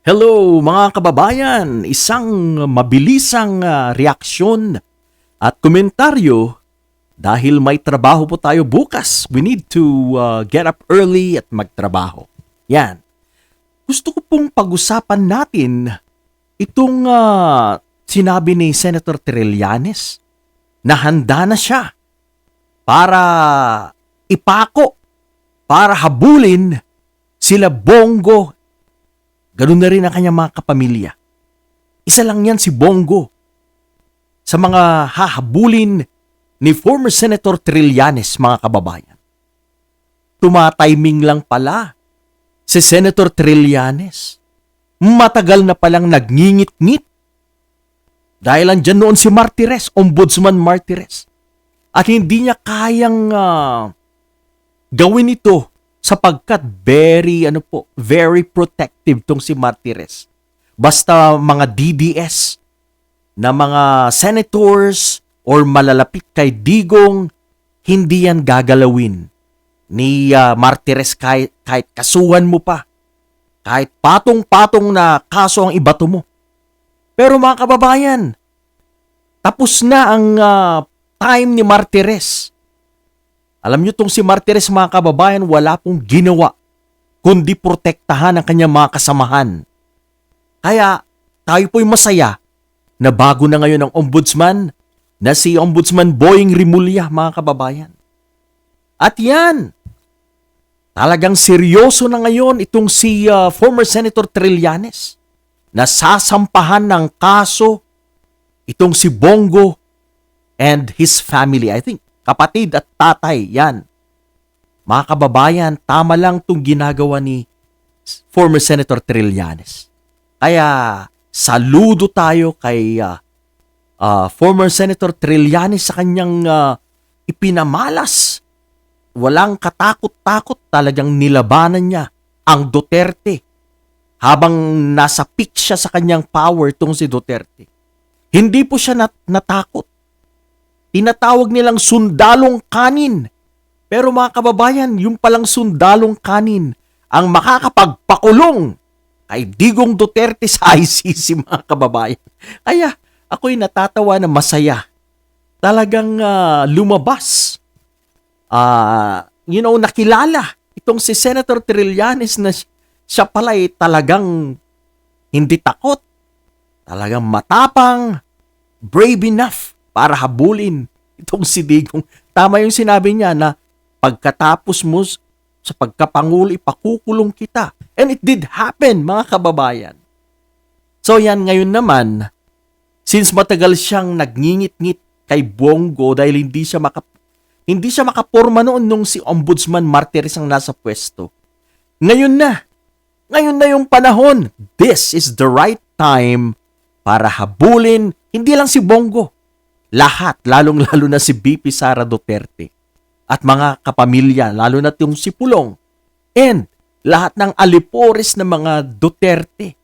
Hello mga kababayan, isang mabilisang ah, reaksyon at komentaryo dahil may trabaho po tayo bukas. We need to ah, get up early at magtrabaho. Yan. Gusto ko pong pag-usapan natin itong ah, sinabi ni Senator Trillanes na handa na siya para ipako, para habulin sila Bongo Ganun na rin ang kanyang mga kapamilya. Isa lang yan si Bongo. Sa mga hahabulin ni former Senator Trillanes, mga kababayan. Tumatiming lang pala si Senator Trillanes. Matagal na palang nagngingit-ngit. Dahil andyan noon si Martires, Ombudsman Martires. At hindi niya kayang ah, gawin ito sapagkat very ano po, very protective tong si Martires. Basta mga DDS na mga senators or malalapit kay Digong, hindi yan gagalawin ni ah, Martires kahit, kahit kasuhan mo pa. Kahit patong-patong na kaso ang ibato mo. Pero mga kababayan, tapos na ang ah, time ni Martires alam nyo tong si Martires mga kababayan, wala pong ginawa kundi protektahan ang kanyang mga kasamahan. Kaya tayo po'y masaya na bago na ngayon ang ombudsman na si Ombudsman Boying Rimulya mga kababayan. At yan, talagang seryoso na ngayon itong si uh, former Senator Trillanes na sasampahan ng kaso itong si Bongo and his family. I think kapatid at tatay, yan. Mga kababayan, tama lang itong ginagawa ni former Senator Trillanes. Kaya, saludo tayo kay uh, uh, former Senator Trillanes sa kanyang uh, ipinamalas. Walang katakot-takot talagang nilabanan niya ang Duterte habang nasa peak siya sa kanyang power tong si Duterte. Hindi po siya nat- natakot tinatawag nilang sundalong kanin. Pero mga kababayan, yung palang sundalong kanin ang makakapagpakulong kay Digong Duterte sa ICC mga kababayan. Kaya ako'y natatawa na masaya. Talagang uh, lumabas. Uh, you know, nakilala itong si Senator Trillanes na siya pala ay talagang hindi takot. Talagang matapang, brave enough para habulin itong si Digong. Tama yung sinabi niya na pagkatapos mo sa pagkapangulo, ipakukulong kita. And it did happen, mga kababayan. So yan, ngayon naman, since matagal siyang nagngingit-ngit kay Bongo dahil hindi siya maka hindi siya makaporma noon nung si Ombudsman Martires ang nasa pwesto. Ngayon na, ngayon na yung panahon. This is the right time para habulin hindi lang si Bongo, lahat, lalong-lalo na si BP Sara Duterte at mga kapamilya, lalo na yung si Pulong, and lahat ng alipores ng mga Duterte,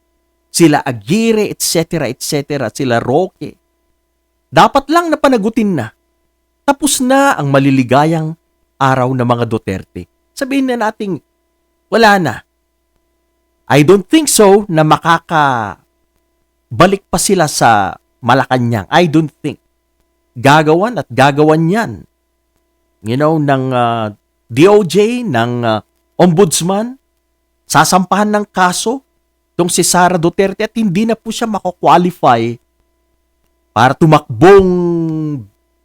sila Aguirre, etc., etc., sila Roque. Dapat lang na panagutin na. Tapos na ang maliligayang araw ng mga Duterte. Sabihin na nating wala na. I don't think so na makaka balik pa sila sa Malacanang. I don't think gagawan at gagawan yan. You know, ng uh, ah, DOJ, ng uh, ombudsman, sasampahan ng kaso tong si Sara Duterte at hindi na po siya mako-qualify para tumakbong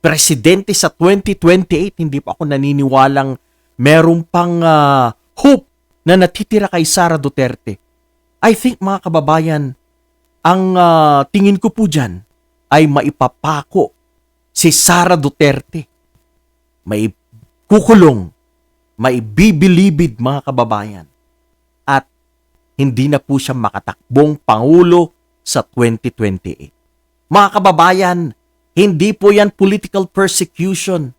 presidente sa 2028. Hindi pa ako naniniwalang meron pang uh, hope na natitira kay Sara Duterte. I think mga kababayan, ang uh, tingin ko po dyan ay maipapako si Sara Duterte. May kukulong, may bibilibid mga kababayan. At hindi na po siya makatakbong Pangulo sa 2028. Mga kababayan, hindi po yan political persecution.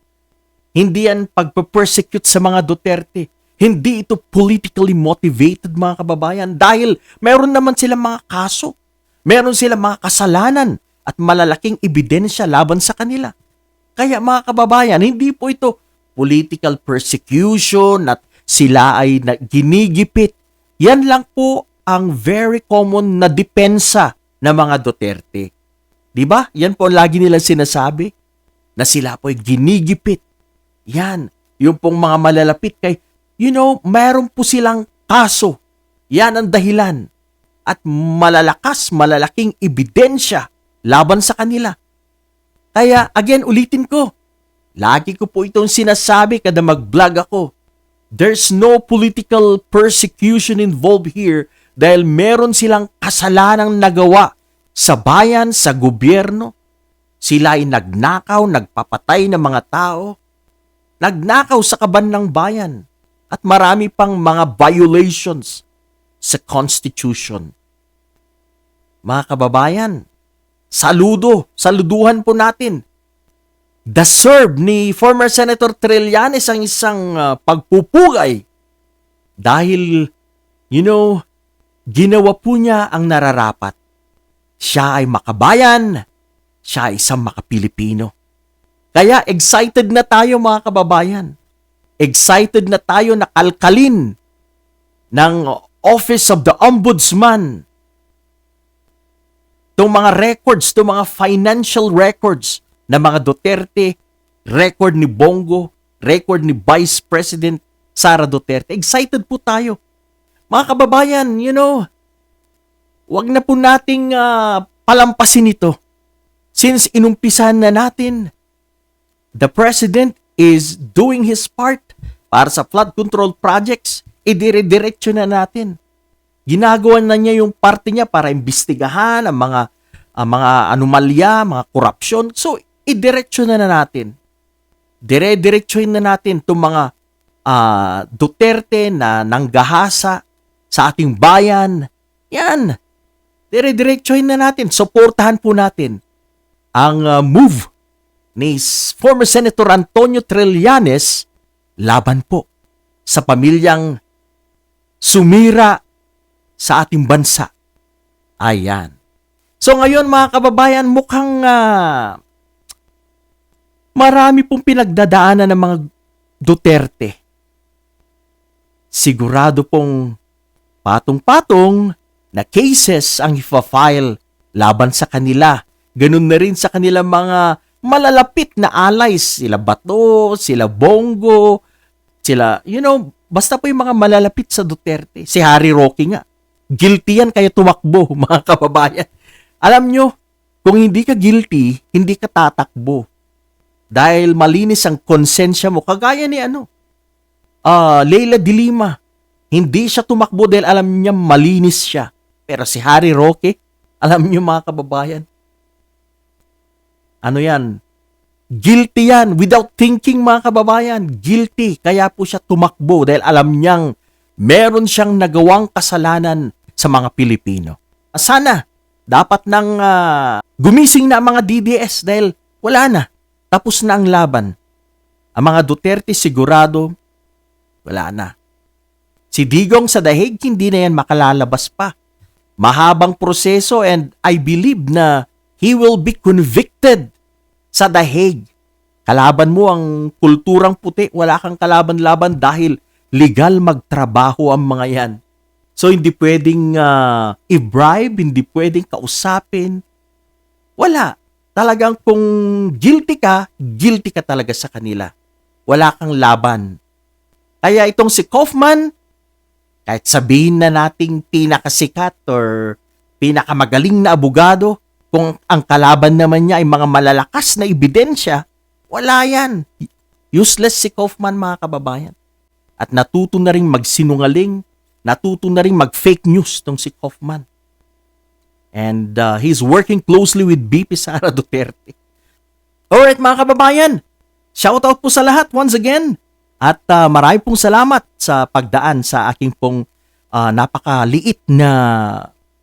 Hindi yan pagpe-persecute sa mga Duterte. Hindi ito politically motivated mga kababayan dahil meron naman silang mga kaso. Meron silang mga kasalanan at malalaking ebidensya laban sa kanila. Kaya mga kababayan, hindi po ito political persecution at sila ay ginigipit. Yan lang po ang very common na depensa ng mga Duterte. 'Di ba? Yan po ang lagi nilang sinasabi na sila po ay ginigipit. Yan, yung pong mga malalapit kay you know, mayroon po silang kaso. Yan ang dahilan. At malalakas, malalaking ebidensya laban sa kanila. Kaya, again, ulitin ko. Lagi ko po itong sinasabi kada mag-vlog ako. There's no political persecution involved here dahil meron silang kasalanang nagawa sa bayan, sa gobyerno. Sila ay nagnakaw, nagpapatay ng mga tao. Nagnakaw sa kaban ng bayan. At marami pang mga violations sa Constitution. Mga kababayan, saludo, saluduhan po natin. Deserve ni former Senator Trillanes ang isang ah, pagpupugay dahil, you know, ginawa po niya ang nararapat. Siya ay makabayan, siya ay isang makapilipino. Kaya excited na tayo mga kababayan. Excited na tayo na kalkalin ng Office of the Ombudsman. Itong mga records, itong mga financial records ng mga Duterte, record ni Bongo, record ni Vice President Sara Duterte. Excited po tayo. Mga kababayan, you know, wag na po nating ah, palampasin ito. Since inumpisahan na natin, the President is doing his part para sa flood control projects, idire-diretso na natin. Ginagawa na niya yung parte niya para imbestigahan ang mga ang mga anomalya, mga korupsyon. So, idiretso na na natin. Dire-diretsohin na natin itong mga ah, Duterte na nanggahasa sa ating bayan. Yan. Dire-diretsohin na natin. Suportahan po natin ang ah, move ni former Senator Antonio Trillanes laban po sa pamilyang sumira sa ating bansa. Ayan. So ngayon mga kababayan, mukhang ah, marami pong pinagdadaanan ng mga Duterte. Sigurado pong patong-patong na cases ang ifa-file laban sa kanila. Ganun na rin sa kanilang mga malalapit na allies. Sila Bato, sila Bongo, sila, you know, basta po yung mga malalapit sa Duterte. Si Harry Roque nga. Guilty yan kaya tumakbo, mga kababayan. Alam nyo, kung hindi ka guilty, hindi ka tatakbo. Dahil malinis ang konsensya mo. Kagaya ni ano, ah Leila Dilima. Hindi siya tumakbo dahil alam niya malinis siya. Pero si Harry Roque, alam niyo mga kababayan, ano yan? Guilty yan. Without thinking mga kababayan, guilty. Kaya po siya tumakbo dahil alam niyang meron siyang nagawang kasalanan sa mga Pilipino. Sana, dapat nang ah, gumising na ang mga DDS dahil wala na. Tapos na ang laban. Ang mga Duterte sigurado, wala na. Si Digong sa dahig, hindi na yan makalalabas pa. Mahabang proseso and I believe na he will be convicted sa dahig. Kalaban mo ang kulturang puti, wala kang kalaban-laban dahil legal magtrabaho ang mga yan. So hindi pwedeng ah, i-bribe, hindi pwedeng kausapin. Wala. Talagang kung guilty ka, guilty ka talaga sa kanila. Wala kang laban. Kaya itong si Kaufman, kahit sabihin na nating pinakasikat or pinakamagaling na abogado, kung ang kalaban naman niya ay mga malalakas na ebidensya, wala yan. Useless si Kaufman mga kababayan. At natuto na rin magsinungaling, natuto na rin mag-fake news tong si Kaufman. And uh, he's working closely with BP Sara Duterte. Alright mga kababayan, shoutout po sa lahat once again. At uh, marami pong salamat sa pagdaan sa aking pong uh, napakaliit na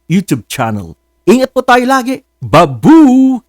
YouTube channel. Ingat po tayo lagi. Babu!